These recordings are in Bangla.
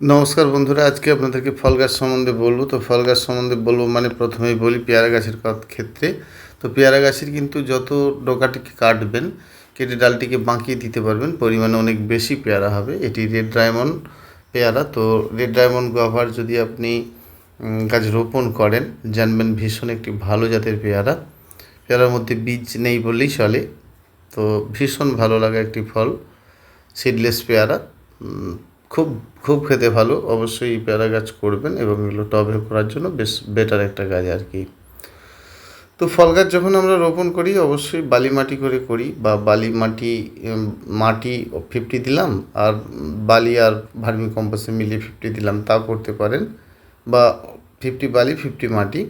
নমস্কার বন্ধুরা, আজকে আপনাদেরকে ফল গাছ সম্বন্ধে বলব। তো ফল গাছ সম্বন্ধে বলব মানে প্রথমেই বলি পেয়ারা গাছের ক্ষেত্রে। তো পেয়ারা গাছের কিন্তু যত ডোকাটিকে কাটবেন, কেটে ডালটিকে বাঁকিয়ে দিতে পারবেন, পরিমাণে অনেক বেশি পেয়ারা হবে। এটি রেড ডায়মন্ড পেয়ারা। তো রেড ডায়মন্ড গভার যদি আপনি গাছ রোপণ করেন, জানবেন ভীষণ একটি ভালো জাতের পেয়ারা। পেয়ারার মধ্যে বীজ নেই বললেই চলে। তো ভীষণ ভালো লাগা একটি ফল সিডলেস পেয়ারা। খুব খুব খেতে ভালো। অবশ্যই পেয়ারা গাছ করবেন এবং এগুলো টবে করার জন্য বেশ বেটার একটা গাছ আর কি। তো ফল গাছ যখন আমরা রোপণ করি, অবশ্যই বালি মাটি করে করি বা বালি মাটি মাটি ফিফটি দিলাম আর বালি আর ভার্মি কম্পোস্টে মিলিয়ে ফিফটি দিলাম তাও করতে পারেন। বা ফিফটি বালি ফিফটি মাটি।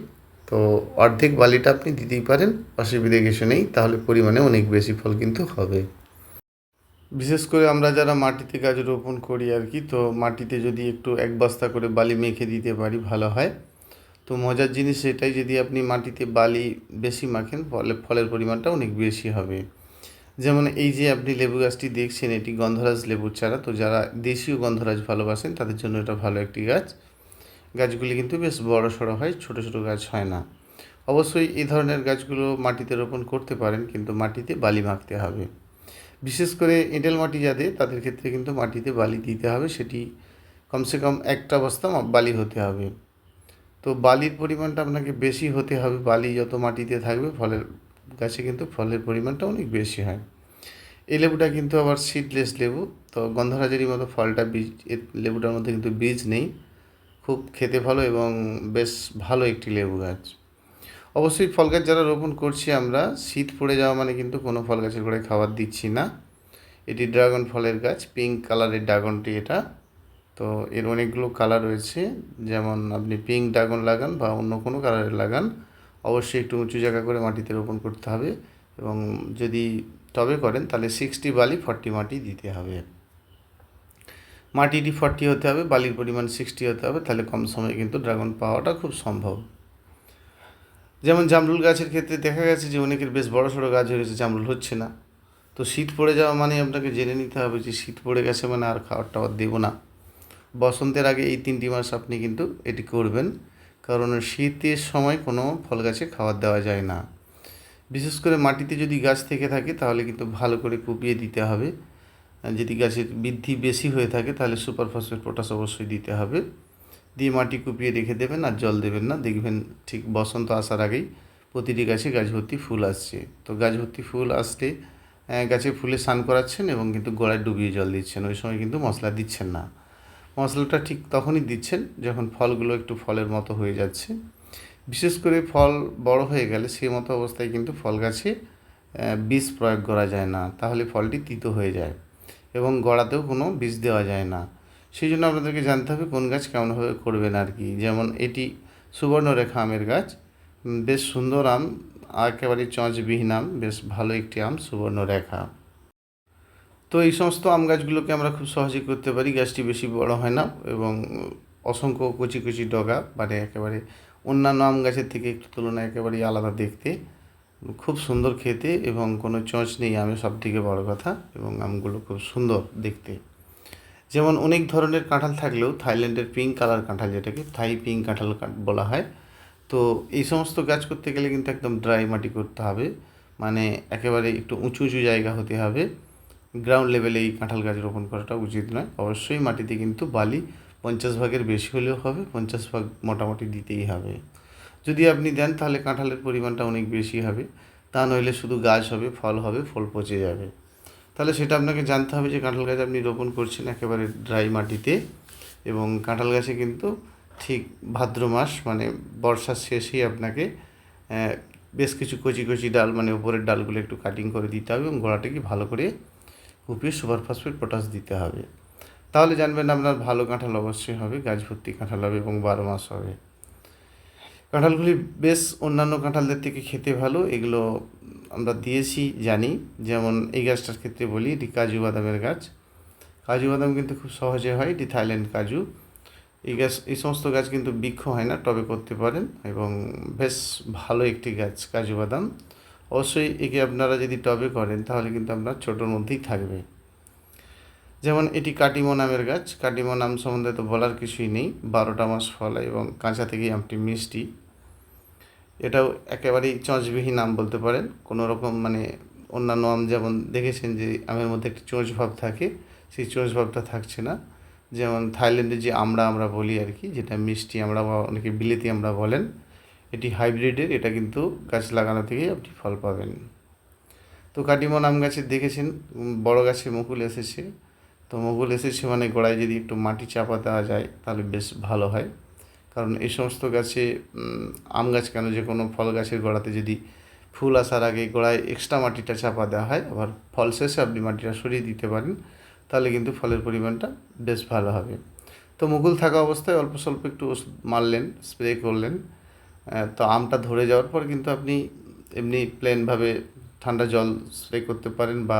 তো অর্ধেক বালিটা আপনি দিতেই পারেন, অসুবিধে কিছু নেই, তাহলে পরিমাণে অনেক বেশি ফল কিন্তু হবে। বিশেষ করে আমরা যারা মাটিতে গাছ রোপণ করি আর কি, তো মাটিতে যদি একটু এক বস্তা করে বালি মেখে দিতে পারি, ভালো হয়। তো মজার জিনিস এটাই, যদি আপনি মাটিতে বালি বেশি মাখেন, ফলে ফলের পরিমাণটা অনেক বেশি হবে। যেমন এই যে আপনি লেবু গাছটি দেখছেন, এটি গন্ধরাজ লেবুর চারা, তো যারা দেশীয় গন্ধরাজ ভালোবাসেন, তাদের জন্য এটা ভালো একটি গাছ। গাছগুলি কিন্তু বেশ বড় সড়ো হয়, ছোট ছোট গাছ হয় না। অবশ্যই এই ধরনের গাছগুলো মাটিতে রোপণ করতে পারেন, কিন্তু মাটিতে বালি মাখতে হবে। বিশেষ করে এঁটেল মাটি যাদের, তাদের ক্ষেত্রে কিন্তু মাটিতে বালি দিতে হবে, সেটি কমসে কম একটা বস্তা বালি হতে হবে। তো বালির পরিমাণটা আপনাকে বেশি হতে হবে, বালি যত মাটিতে থাকবে, ফলের গাছে কিন্তু ফলের পরিমাণটা অনেক বেশি হয়। এই লেবুটা কিন্তু আবার সিডলেস লেবু, তো গন্ধরাজেরই মতো ফলটা বীজ লেবুটার মধ্যে কিন্তু বীজ নেই। খুব খেতে ভালো এবং বেশ ভালো একটি লেবু গাছ। অবশ্যই ফল গাছ যারা রোপণ করছি আমরা, শীত পড়ে যাওয়া মানে কিন্তু কোনো ফল গাছের গোড়ায় খাবার দিচ্ছি না। এটি ড্রাগন ফলের গাছ পিঙ্ক কালারের ড্রাগনটি এটা। তো এর অনেকগুলো কালার রয়েছে, যেমন আপনি পিঙ্ক ড্রাগন লাগান বা অন্য কোনো কালারের লাগান, অবশ্যই একটু উঁচু জায়গা করে মাটিতে রোপণ করতে হবে এবং যদি টবে করেন তাহলে সিক্সটি বালি ফর্টি মাটি দিতে হবে। মাটিটি ফর্টি হতে হবে, বালির পরিমাণ সিক্সটি হতে হবে, তাহলে কম সময়ে কিন্তু ড্রাগন পাওয়াটা খুব সম্ভব। যেমন জামরুল গাছের ক্ষেত্রে দেখা গেছে যে অনেকের বেশ বড় সড়ো গাছ হয়েছে জামরুল হচ্ছে না। তো শীত পড়ে যাওয়া মানে আপনাকে জেনে নিতে হবে যে শীত পড়ে গেছে মানে আর খাবার টাবার দেবো না। বসন্তের আগে এই তিনটি মাস আপনি কিন্তু এটি করবেন, কারণ শীতের সময় কোনো ফল গাছে খাবার দেওয়া যায় না। বিশেষ করে মাটিতে যদি গাছ থেকে থাকে তাহলে কিন্তু ভালো করে কুপিয়ে দিতে হবে। যদি গাছের বৃদ্ধি বেশি হয়ে থাকে তাহলে সুপার ফসফেট, পটাশ অবশ্যই দিতে হবে। দিয়ে মাটি কুপিয়ে রেখে দেবেন আর জল দেবেন না। দেখবেন ঠিক বসন্ত আসার আগেই প্রতিটি গাছে গাছ ভর্তি ফুল আসছে। তো গাছ ভর্তি ফুল আসতে গাছে ফুলে স্নান করাচ্ছেন এবং কিন্তু গোড়ায় ডুবিয়ে জল দিচ্ছেন। ওই সময় কিন্তু মশলা দিচ্ছেন না। মশলাটা ঠিক তখনই দিচ্ছেন যখন ফলগুলো একটু ফলের মতো হয়ে যাচ্ছে। বিশেষ করে ফল বড় হয়ে গেলে সেই মতো অবস্থায় কিন্তু ফল গাছে বিষ প্রয়োগ করা যায় না। তাহলে ফলটি তিতো হয়ে যায় এবং গড়াতেও কোনো বীজ দেওয়া যায় না। সেই জন্য আপনাদেরকে জানতে হবে কোন গাছ কেমনভাবে করবেন আর কি। যেমন এটি সুবর্ণরেখা আমের গাছ। বেশ সুন্দর আম, একেবারে চঁচবিহীন আম, বেশ ভালো একটি আম, সুবর্ণরেখা তো এই সমস্ত আম গাছগুলোকে আমরা খুব সহজেই করতে পারি, গাছটি বেশি বড় হয় না এবং অসংখ্য কচি কচি ডগা মানে একেবারে অন্যান্য আম গাছের থেকে একটু তুলনায় একেবারেই আলাদা দেখতে, খুব সুন্দর খেতে এবং কোনো চঁচ নেই, আমের সব থেকে বড় কথা এবং আমগুলো খুব সুন্দর দেখতে। যেমন অনেক ধরনের কাঁঠাল থাকলেও থাইল্যান্ডের পিঙ্ক কালার কাঁঠাল যেটাকে থাই পিঙ্ক কাঁঠাল বলা হয়। তো এই সমস্ত গাছ করতে গেলে কিন্তু একদম ড্রাই মাটি করতে হবে। মানে একেবারে একটু উঁচু উঁচু জায়গা হতে হবে। গ্রাউন্ড লেভেলে এই কাঁঠাল গাছ রোপণ করাটা উচিত নয়। অবশ্যই মাটিতে কিন্তু বালি পঞ্চাশ ভাগের বেশি হলেও হবে, পঞ্চাশ ভাগ মোটামুটি দিতেই হবে। যদি আপনি দেন তাহলে কাঁঠালের পরিমাণটা অনেক বেশি হবে। তা নইলে শুধু গাছ হবে, ফল হবে, ফল পচে যাবে। তাহলে সেটা আপনাকে জানতে হবে যে কাঁঠাল গাছ আপনি রোপণ করছেন একেবারে ড্রাই মাটিতে এবং কাঁঠাল গাছে কিন্তু ঠিক ভাদ্র মাস মানে বর্ষার শেষেই আপনাকে বেশ কিছু কচি কচি ডাল মানে উপরের ডালগুলো একটু কাটিং করে দিতে হবে এবং গোড়াটাকে ভালো করে কুপিয়ে সুপার ফসফেট পটাশ দিতে হবে। তাহলে জানবেন আপনার ভালো কাঁঠাল অবশ্যই হবে, গাছ ভর্তি কাঁঠাল হবে এবং বারো মাস হবে। কাঁঠালগুলি বেশ অন্যান্য কাঁঠালদের থেকে খেতে ভালো, এগুলো আমরা দিয়েছি, জানি। যেমন এই গাছটার ক্ষেত্রে বলি, এটি কাজু বাদামের গাছ। কাজু বাদাম কিন্তু খুব সহজে হয়, এটি থাইল্যান্ড কাজু। এই গাছ, এই সমস্ত গাছ কিন্তু বৃক্ষ হয় না, টবে করতে পারেন এবং বেশ ভালো একটি গাছ, কাজু বাদাম। অবশ্যই একে আপনারা যদি টবে করেন, তাহলে কিন্তু আপনার ছোটোর মধ্যেই থাকবে। যেমন এটি কাটিমো নামের গাছ। কাটিমো নাম সম্বন্ধে তো বলার কিছুই নেই। বারোটা মাস ফল এবং কাঁচা থেকেই আমটি মিষ্টি। এটাও একেবারেই চঁচবিহীন আম বলতে পারেন। কোনো রকম মানে অন্যান্য আম যেমন দেখেছেন যে আমের মধ্যে একটি চোঁচ ভাব থাকে, সেই চোঁচ ভাবটা থাকছে না। যেমন থাইল্যান্ডে যে আমরা আমরা বলি আর কি, যেটা মিষ্টি আমরা বা অনেকে বিলেতি আমরা বলেন, এটি হাইব্রিডের, এটা কিন্তু গাছ লাগানো থেকেই আপনি ফল পাবেন। তো কাটিমন আম গাছে দেখেছেন, বড় গাছে মুকুল এসেছে। তো মুকুল এসেছে মানে গোড়ায় যদি একটু মাটি চাপা দেওয়া যায়, তাহলে বেশ ভালো হয়। কারণ এই সমস্ত গাছে আম গাছ কেন? যে কোনো ফল গাছের গোড়াতে যদি ফুল আসার আগে গোড়ায় এক্সট্রা মাটিটা চাপা দেওয়া হয়, আবার ফল শেষে আপনি মাটিটা সরিয়ে দিতে পারেন, তাহলে কিন্তু ফলের পরিমাণটা বেশ ভালো হবে। তো মুকুল থাকা অবস্থায় অল্প স্বল্প একটু ওষুধ মারলেন স্প্রে করলেন তো আমটা ধরে যাওয়ার পর কিন্তু আপনি এমনি প্লেনভাবে ঠান্ডা জল স্প্রে করতে পারেন বা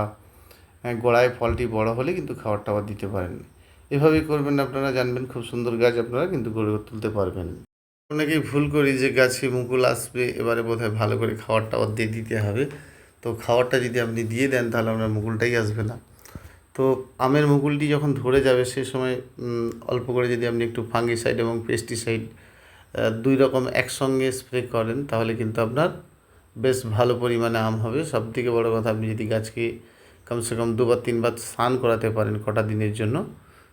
গোড়ায় ফলটি বড় হলে কিন্তু খাবার টাবার দিতে পারেন। এভাবেই করবেন আপনারা জানবেন খুব সুন্দর গাছ আপনারা কিন্তু গড়ে তুলতে পারবেন। অনেকেই ভুল করি যে গাছে মুকুল আসবে, এবারে বোধহয় ভালো করে টাবার দিয়ে দিতে হবে। তো খাবারটা যদি আপনি দিয়ে দেন, তাহলে আপনার মুকুলটাই আসবে না। তো আমের মুকুলটি যখন ধরে যাবে, সে সময় অল্প করে যদি আপনি একটু ফাঙ্গিসাইড এবং পেস্টিসাইড দুই রকম একসঙ্গে স্প্রে করেন, তাহলে কিন্তু আপনার বেশ ভালো পরিমাণে আম হবে। সব থেকে বড়ো কথা, আপনি যদি গাছকে কমসে কম দুবার, তিনবার স্নান করাতে পারেন কটা দিনের জন্য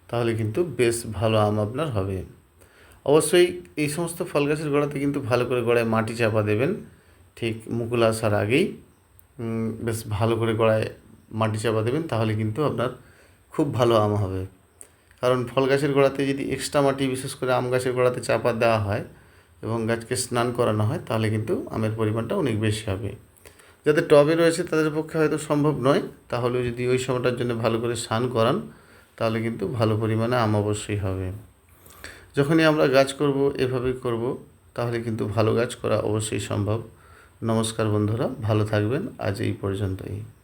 তাহলে কিন্তু বেশ ভালো আম আপনার হবে। অবশ্যই এই সমস্ত ফল গাছের গোড়াতে কিন্তু ভালো করে গোড়ায় মাটি চাপা দেবেন। ঠিক মুকুল আসার আগেই বেশ ভালো করে গোড়ায় মাটি চাপা দেবেন, তাহলে কিন্তু আপনার খুব ভালো আম হবে। কারণ ফল গাছের গোড়াতে যদি এক্সট্রা মাটি, বিশেষ করে আম গাছের গোড়াতে চাপা দেওয়া হয় এবং গাছকে স্নান করানো হয়, তাহলে কিন্তু আমের পরিমাণটা অনেক বেশি হবে। যাদের টবে রয়েছে, তাদের পক্ষে হয়তো সম্ভব নয়। তাহলেও যদি ওই সময়টার জন্য ভালো করে স্নান করান তাহলে কিন্তু ভালো পরিমাণে আম অবশ্যই হবে। যখনই আমরা গাছ করব এভাবে করব, তাহলে কিন্তু ভালো গাছ করা অবশ্যই সম্ভব। নমস্কার বন্ধুরা, ভালো থাকবেন। আজ এই পর্যন্তই।